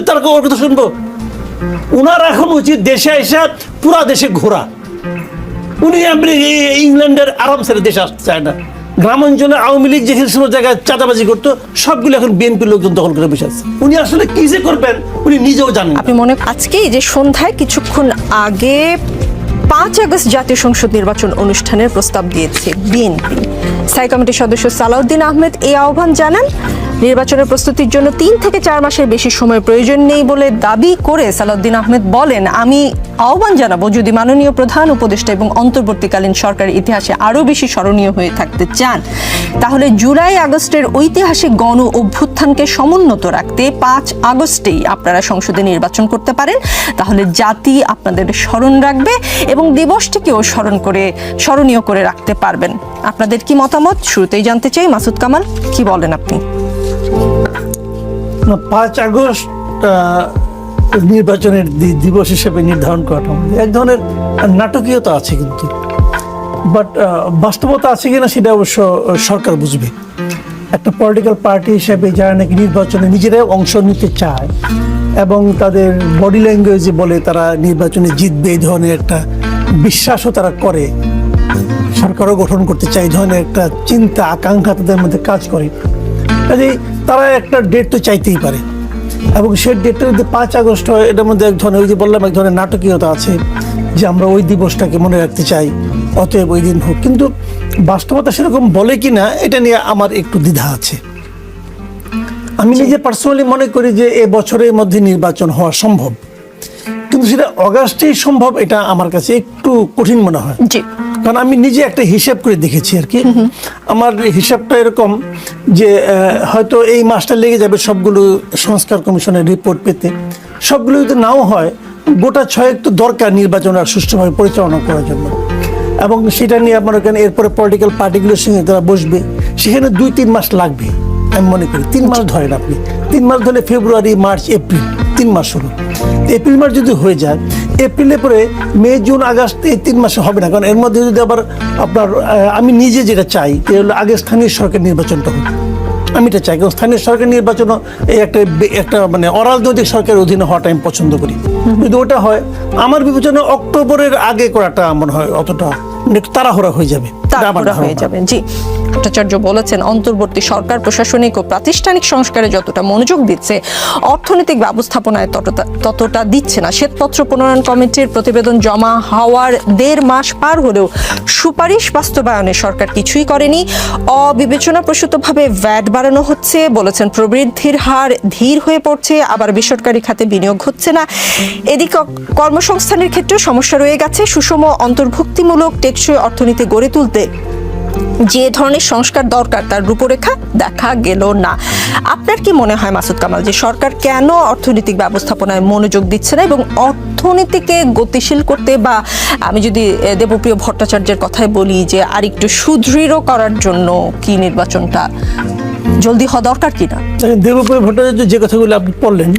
তার ওর কথা শুনব। উনার এখন উচিত দেশে এসে পুরা দেশে ঘোরা। উনি এই- ইংল্যান্ডের আরাম ছেড়ে দেশে আসতে চায় না। গ্রাম অঞ্চলে আওয়ামী লীগ যে সমস্ত জায়গায় চাঁদাবাজি করতো, সবগুলো এখন বিএনপি লোকজন দখল করে বসে আছে। উনি আসলে কি যে করবেন, উনি নিজেও জানেন আপনি মনে আজকেই যে সন্ধ্যায় কিছুক্ষণ আগে পাঁচ আগস্ট জাতীয় সংসদ নির্বাচন অনুষ্ঠানের প্রস্তাব দিয়েছে বিএনপি। স্থায়ী কমিটির সদস্য সালাউদ্দিন আহমেদ এই আহ্বান জানান নির্বাচনের প্রস্তুতির জন্য তিন থেকে চার মাসের বেশি সময় প্রয়োজন নেই বলে দাবি করে সালাউদ্দিন আহমেদ বলেন, আমি আহ্বান জানাব যদি মাননীয় প্রধান উপদেষ্টা এবং অন্তর্বর্তীকালীন সরকারের ইতিহাসে আরও বেশি স্মরণীয় হয়ে থাকতে চান, তাহলে জুলাই আগস্টের ঐতিহাসিক গণ অভ্যুত্থানকে সমুন্নত রাখতে পাঁচ আগস্টেই আপনারা সংসদে নির্বাচন করতে পারেন, তাহলে জাতি আপনাদের স্মরণ রাখবে এবং দিবসটিকেও স্মরণ করে, স্মরণীয় করে রাখতে পারবেন। আপনাদের কি মতামত? শুরুতেই জানতে চাই মাসুদ কামাল, কি বলেন আপনি? পাঁচ আগস্ট নির্বাচনের দিবস হিসেবে নির্ধারণ করাটা এক ধরনের নাটকীয়তা আছে কিন্তু। বাট বাস্তবতা আছে কিনা সেটা অবশ্য সরকার বুঝবে। একটা পলিটিক্যাল পার্টি হিসেবে যারা নাকি নির্বাচনে নিজেরাই অংশ নিতে চায় এবং তাদের বডি ল্যাঙ্গুয়েজে বলে তারা নির্বাচনে জিতবে এই ধরনের একটা বিশ্বাসও তারা করে, সরকারও গঠন করতে চায় এই ধরনের একটা চিন্তা, আকাঙ্ক্ষা তাদের মধ্যে কাজ করে। কাজেই তারা একটা ডেট তো চাইতেই পারে। এবং সেই ডেটটা যদি পাঁচ আগস্ট হয়, এটার মধ্যে এক ধরনের, ওই যে বললাম, এক ধরনের নাটকীয়তা আছে যে আমরা ওই দিবসটাকে মনে রাখতে চাই, অতএব ওই দিন হোক। কিন্তু বাস্তবতা সেরকম বলে কি না এটা নিয়ে আমার একটু দ্বিধা আছে। আমি নিজে পার্সোনালি মনে করি যে এ বছরের মধ্যে নির্বাচন হওয়া সম্ভব। কিন্তু সেটা অগাস্টেই সম্ভব, এটা আমার কাছে একটু কঠিন মনে হয়। কারণ আমি নিজে একটা হিসাব করে দেখেছি আর কি। আমার হিসাবটা এরকম যে হয়তো এই মাসটা লেগে যাবে সবগুলো সংস্কার কমিশনের রিপোর্ট পেতে। সবগুলো যদি নাও হয়, গোটা ছয়েক তো দরকার নির্বাচন আর সুষ্ঠুভাবে পরিচালনা করার জন্য। এবং সেটা নিয়ে আপনার ওখানে এরপরে পলিটিক্যাল পার্টিগুলোর সঙ্গে তারা বসবে। সেখানে দুই, তিন মাস লাগবে, আমি মনে করি। তিন মাস ধরেন আপনি। তিন মাস ধরে ফেব্রুয়ারি মার্চ এপ্রিল তিন মাস হলো। এপ্রিল মাস যদি হয়ে যায় এপ্রিলে পরে মে, জুন, আগস্ট এই তিন মাসে হবে না। কারণ এর মধ্যে যদি আবার আপনার আমি নিজে যেটা চাই যে হলো আগে স্থানীয় সরকার নির্বাচনটা হোক আমি এটা চাই, কারণ স্থানীয় সরকার নির্বাচনও এই একটা একটা মানে অরাজনৈতিক সরকারের অধীনে হওয়াটা আমি পছন্দ করি। যদি ওটা হয়, আমার বিবেচনা অক্টোবরের আগে করাটা মনে হয় অতটা একটু তাড়াহুড়া হয়ে যাবে। তারপরে হয়ে যাবে জি। ভট্টাচার্য বলেছেন অন্তর্বর্তী সরকার প্রশাসনিক ও প্রাতিষ্ঠানিক সংস্কারে যতটা মনোযোগ দিচ্ছে অর্থনৈতিক ব্যবস্থাপনায় ততটা ততটা দিচ্ছে না। শ্বেতপত্র প্রণয়ন কমিটির প্রতিবেদন জমা হওয়ার দেড় মাস পার হলেও সুপারিশ বাস্তবায়নে সরকার কিছুই করেনি। অবিবেচনা প্রসূতভাবে ভ্যাট বাড়ানো হচ্ছে বলেছেন প্রবৃদ্ধির হার ধীর হয়ে পড়ছে আবার বেসরকারি খাতে বিনিয়োগ হচ্ছে না। এদিকে কর্মসংস্থানের ক্ষেত্রেও সমস্যা রয়ে গেছে। সুষম অন্তর্ভুক্তিমূলক টেকসই অর্থনীতি গড়ে তুলতে যে ধরনের সংস্কার দরকার তার রূপরেখা দেখা গেল না। আপনার কি মনে হয় মাসুদ কামাল যে সরকার কেন অর্থনৈতিক ব্যবস্থাপনায় মনোযোগ দিচ্ছে না এবং অর্থনীতিকে গতিশীল করতে বা আমি যদি দেবপ্রিয় ভট্টাচার্যের কথাই বলি যে আরেকটু সুদৃঢ় করার জন্য কি নির্বাচনটা জলদি হওয়া দরকার কিনা? দেবপ্রিয় ভট্টাচার্য যে কথাগুলো আপনি বললেন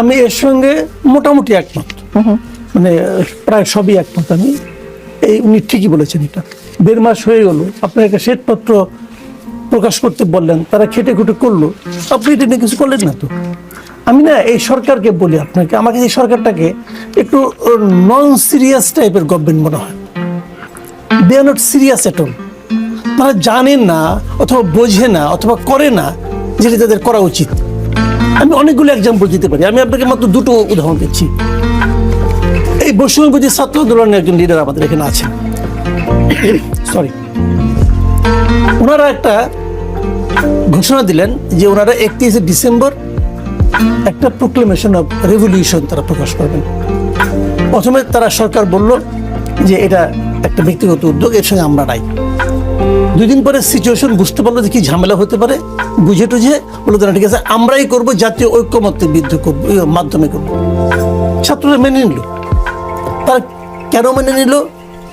আমি এর সঙ্গে মোটামুটি একমত। মানে প্রায় সবই একমত আমি। এই উনি ঠিকই বলেছেন এটা। দেড় মাস হয়ে গেল, আপনার একটা শ্বেতপত্র প্রকাশ করতে বললেন, তারা খেটে খুটে করল। আপনি এটা নিয়ে কিছু করলেন না তো। আমি না এই সরকারকে বলি আপনাকে, আমাকে এই সরকারটাকে একটু নন সিরিয়াস টাইপের গভর্নমেন্ট মনে হয়। They are not serious at all তারা জানে না, অথবা বোঝে না, অথবা করে না, যেটা তাদের করা উচিত। আমি অনেকগুলো এক্সাম্পল দিতে পারি। আমি আপনাকে মাত্র দুটো উদাহরণ দিচ্ছি। এই বৈষম্যবাদী ছাত্র আন্দোলনের একজন লিডার আমাদের এখানে আছেন। সরি ওনারা একটা ঘোষণা দিলেন যে ওনারা একত্রিশে ডিসেম্বর একটা প্রোক্লেমেশন অফ রেভলিউশন তারা প্রকাশ করবেন। প্রথমে তারা সরকার বলল যে এটা একটা ব্যক্তিগত উদ্যোগ, এর সঙ্গে আমরা নাই। দুই দিন পরে সিচুয়েশন বুঝতে পারল যে কি ঝামেলা হতে পারে। বুঝে টুঝে বলে না ঠিক আছে, আমরাই করব, জাতীয় ঐক্যমত্যের বিরুদ্ধে করব মাধ্যমে করব। ছাত্ররা মেনে নিল। তারা কেন মেনে নিল?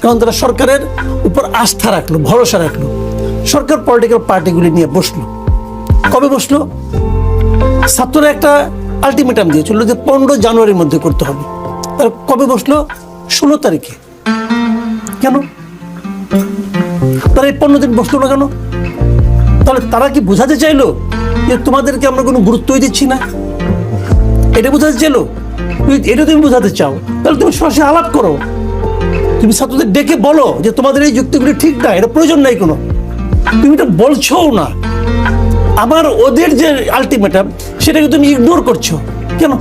কারণ তারা সরকারের উপর আস্থা রাখল, ভরসা রাখল। সরকার পলিটিক্যাল পার্টিগুলি নিয়ে বসল। কবে বসল? ছাত্ররা একটা আলটিমেটাম দিয়েছিল যে পনেরো জানুয়ারির মধ্যে করতে হবে। তার কবে বসল? ষোলো তারিখে। কেন? তারা এই পনেরো দিন বসল না কেন? তাহলে তারা কি বোঝাতে চাইলো যে তোমাদেরকে আমরা কোনো গুরুত্বই দিচ্ছি না? এটা বোঝাতে তুমি এটা তুমি বোঝাতে চাও। তাহলে তুমি সরাসরি আলাপ করো। তুমি ছাত্রদের ডেকে বলো যে তোমাদের এই যুক্তিগুলি ঠিক না এটা প্রয়োজন নাই কোনো। তুমি এটা বলছো না। আবার ওদের যে আলটিমেটাম সেটাকে তুমি ইগনোর করছ। কেন?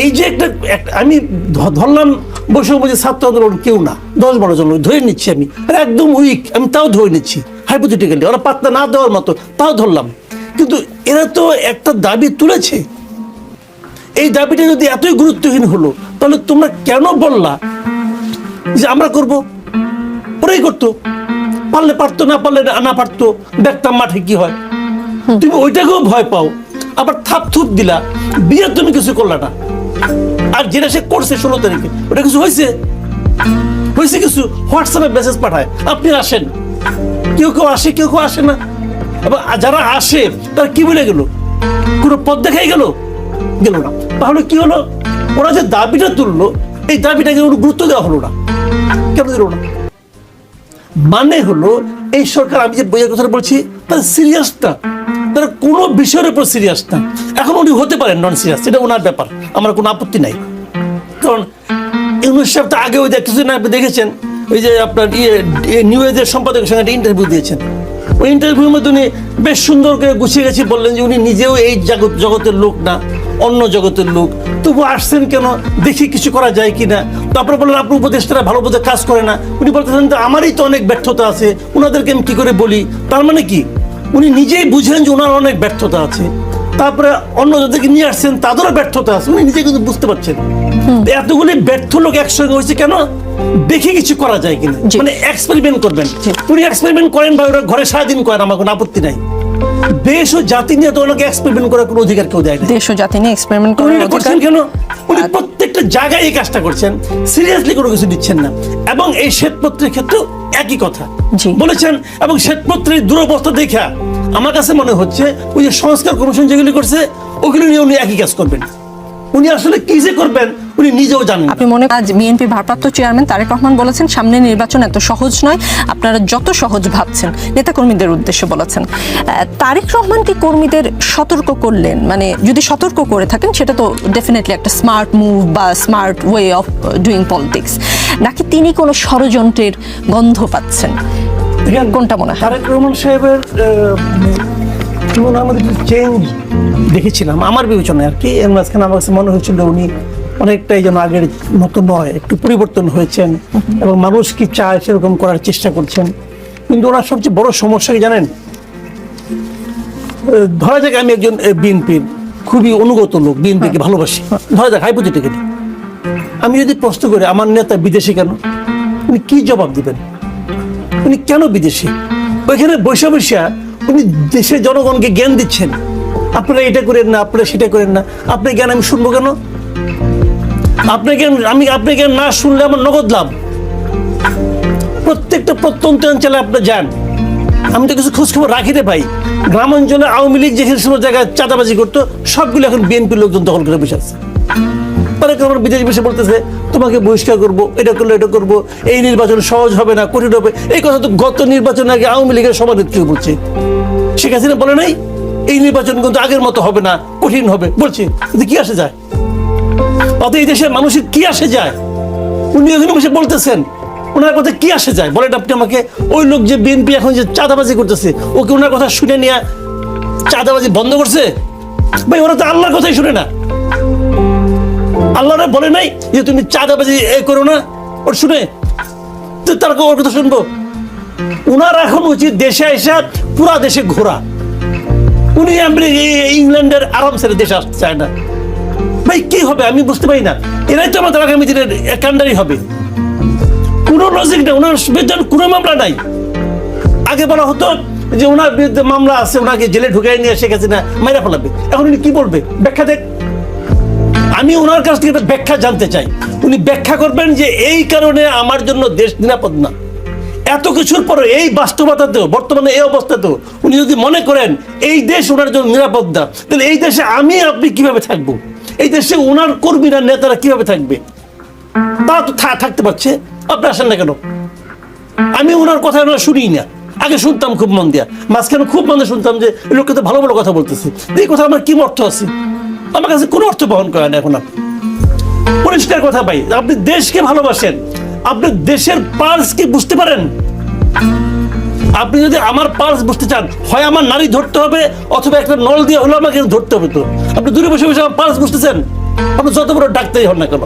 এই যে একটা আমি ধরলাম বৈষম্য যে ছাত্র আন্দোলন কেউ না। দশ বারো জন ধরে নিচ্ছি আমি। একদম উইক আমি তাও ধরে নিচ্ছি। হাইপোথেটিক্যালি ওরা পাত্তা না দেওয়ার মতো, তাও ধরলাম। কিন্তু এরা তো একটা দাবি তুলেছে। এই দাবিটা যদি এতই গুরুত্বহীন হলো তাহলে তোমরা কেন বললা যে আমরা করব? ওরাই করতো। পারলে পারতো না পারলে না- পারতো দেখতাম মাঠে কি হয়। তুমি ওইটাকেও ভয় পাও। আবার থাপ থুপ দিলা। বিয়ের তুমি কিছু করলা না। আর যেটা সে করছে ষোলো তারিখে ওটা কিছু হয়েছে? হয়েছে কিছু? হোয়াটসঅ্যাপে মেসেজ পাঠায় আপনি আসেন। কেউ কেউ আসে কেউ কেউ আসে না। এবং যারা আসে তারা কি বলে গেল? কোনো পথ দেখাই গেল? গেল না। তাহলে কি হলো? ওরা যে দাবিটা তুললো, এই দাবিটাকে কোনো গুরুত্ব দেওয়া হলো না। কেন দিল না? মানে হলো, এই সরকার, আমি যে বইয়ের কথা বলছি, তারা সিরিয়াস না। তারা কোনো বিষয়ের উপর সিরিয়াস না। এখন উনি হতে পারেন নন সিরিয়াস এটা ওনার ব্যাপার। আমার কোনো আপত্তি নাই। কারণ ইউনুস সাহেব তো আগেও দেখ- কিছুদিন আপনি দেখেছেন, ওই যে আপনার ইয়ে নিউ এজের সম্পাদকের সঙ্গে একটা ইন্টারভিউ দিয়েছেন। ওই ইন্টারভিউর মধ্যে উনি বেশ সুন্দর করে গুছিয়ে গেছি, বললেন যে উনি নিজেও এই জগতের লোক না। অন্য জগতের লোক। তবু আসছেন কেন? দেখি কিছু করা যায় কি কিনা। তারপরে বললেন আপনি উপদেষ্টারা ভালো বোধে কাজ করে না। উনি বলতেছেন যে আমারই তো অনেক ব্যর্থতা আছে। ওনাদেরকে আমি কি করে বলি? তার মানে কি? উনি নিজেই বুঝেন যে ওনার অনেক ব্যর্থতা আছে। তারপরে অন্য যাদেরকে নিয়ে আসছেন তাদেরও ব্যর্থতা আছে। উনি নিজে কিন্তু বুঝতে পারছেন। এতগুলি ব্যর্থ লোক একসঙ্গে হয়েছে কেন? দেখে কিছু করা যায় কিনা। মানে এক্সপেরিমেন্ট করবেন। উনি এক্সপেরিমেন্ট করেন বা ওরা ঘরে সারাদিন করেন আমার কোনো আপত্তি নাই। দেশ ও জাতি নিয়ে তো ওনাকে এক্সপেরিমেন্ট করার কোনো অধিকার কেউ দেয় না। দেশ ও জাতি নিয়ে এক্সপেরিমেন্ট করার অধিকার? কেন? উনি প্রত্যেকটা জায়গায় এই কাজটা করছেন। সিরিয়াসলি কোনো কিছু দিচ্ছেন না। এবং এই শ্বেতপত্রের ক্ষেত্রেও একই কথা। বলেছেন এবং শ্বেতপত্রের দুরবস্থা দেখা আমার কাছে মনে হচ্ছে ওই যে সংস্কার কমিশন যেগুলি করছে ওগুলি নিয়ে উনি একই কাজ করবেন। উনি আসলে কি যে করবেন উনি নিজেও জানেন আপনি মনে আজ বিএনপি ভারপ্রাপ্ত চেয়ারম্যান তারেক রহমান বলেছেন সামনে নির্বাচন এত সহজ নয় আপনারা যত সহজ ভাবছেন নেতাকর্মীদের উদ্দেশ্যে বলেছেন। তারেক রহমান কি কর্মীদের সতর্ক করলেন? মানে যদি সতর্ক করে থাকেন সেটা তো ডেফিনেটলি একটা স্মার্ট মুভ বা smart way of doing politics নাকি তিনি কোনো ষড়যন্ত্রের গন্ধ পাচ্ছেন? কোনটা মনে হয়? তারেক রহমান সাহেবের মনে আমাদের চেঞ্জ দেখেছিলাম আমার বিবেচনায় আর কি। এর মাঝখানে আমার কাছে মনে হয়েছিল উনি অনেকটাই যেন আগের মতো নয় একটু পরিবর্তন হয়েছেন এবং মানুষ কি চায় সেরকম করার চেষ্টা করছেন। কিন্তু ওনার সবচেয়ে বড় সমস্যা কি জানেন? ধরা যাক আমি একজন বিএনপির খুবই অনুগত লোক বিএনপিকে ভালোবাসি। ধরা যাক হাইপোথেটিক্যালি আমি যদি প্রশ্ন করি আমার নেতা বিদেশে কেন? উনি কি জবাব দিবেন? উনি কেন বিদেশি? ওইখানে বৈশা বৈশা উনি দেশের জনগণকে জ্ঞান দিচ্ছেন। আপনারা এটা করেন না আপনারা সেটা করেন না। আপনার জ্ঞান আমি শুনব কেন? জ্ঞান আমি জ্ঞান না শুনলে আমার নগদ লাভ। প্রত্যেকটা প্রত্যন্ত অঞ্চলে আপনি যান। আমি তো কিছু খোঁজ খবর রাখি রে ভাই গ্রাম অঞ্চলে আওয়ামী লীগ যে সমস্ত জায়গায় চাঁদাবাজি করতো, সবগুলো এখন বিএনপির লোকজন দখল করে বসে আছে। তারেক রহমান বিদেশ বসে বলতেছে, তোমাকে বহিষ্কার করব, এটা করলে এটা করব, এই নির্বাচন সহজ হবে না, কঠিন হবে। এই কথা তো গত নির্বাচন আগে আওয়ামী লীগের সভানেত্রী বলছে। শেখ হাসিনা বলে নাই, এই নির্বাচন কিন্তু আগের মতো হবে না, কঠিন হবে। বলছে কি আসে যায়? অত এই দেশের মানুষের কি আসে যায়? উনি ওখানে বসে বলতেছেন, ওনার কথা কি আসে যায়? বলেন আপনি আমাকে, ওই লোক যে বিএনপি এখন যে চাঁদাবাজি করতেছে, ওকে ওনার কথা শুনে নিয়ে চাঁদাবাজি বন্ধ করছে? ভাই, ওরা তো আল্লাহর কথাই শুনে না। আল্লাহরা বলে নাই যে, তুমি চাঁদাবাজি এ করো না। ওর শুনে, তো তার ওর কথা শুনব? উনার এখন উচিত দেশে এসে পুরা দেশে ঘোরা। উনি আমেরি- ইংল্যান্ডের আরাম ছেড়ে দেশে আসতে চায় না। ভাই, কি হবে? আমি বুঝতে পারি না। এরাই তো আমাদের আগামী দিনের কান্ডারি হবে। কোনো লজিক নেই। ওনার বিরুদ্ধে কোনো মামলা নাই। আগে বলা হতো যে ওনার বিরুদ্ধে মামলা আছে, ওনাকে জেলে ঢুকাই নিয়ে শেখ হাসিনা মাইরা ফেলাবে। এখন উনি কি বলবে? ব্যাখ্যা দেখ আমি ওনার কাছ থেকে ব্যাখ্যা জানতে চাই। উনি ব্যাখ্যা করবেন যে এই কারণে আমার জন্য দেশ নিরাপদ না। এত কিছুর পরে এই বাস্তবতাতেও, বর্তমানে এই অবস্থাতেও উনি যদি মনে করেন, এই দেশ ওনার জন্য নিরাপদ না, তাহলে এই দেশে আমি আপনি কীভাবে থাকব? এই দেশে ওনার কর্মীরা, নেতারা কীভাবে থাকবে? তারা তো থাকতে পারছে। আপনি আসেন না কেন? আমি ওনার কথা ওনার শুনি না। আগে শুনতাম খুব মন দিয়া। মাঝখানে খুব মনে শুনতাম যে লোককে তো ভালো ভালো কথা বলতেছে। এই কথা আমার কি অর্থ আছে? আমার কাছে কোনো অর্থ বহন করে না এখন পরিষ্কার কথা ভাই, আপনি দেশকে ভালোবাসেন। আপনি দেশের পালস কি বুঝতে পারেন? আপনি যদি আমার পালস বুঝতে চান, হয় আমার নারী ধরতে হবে অথবা একটা নল দিয়ে হলো আমাকে ধরতে হবে তো। আপনি দূরে বসে বসে আমার পালস বুঝতেছেন? আপনি যত বড় ডাক্তারই হন না কেন?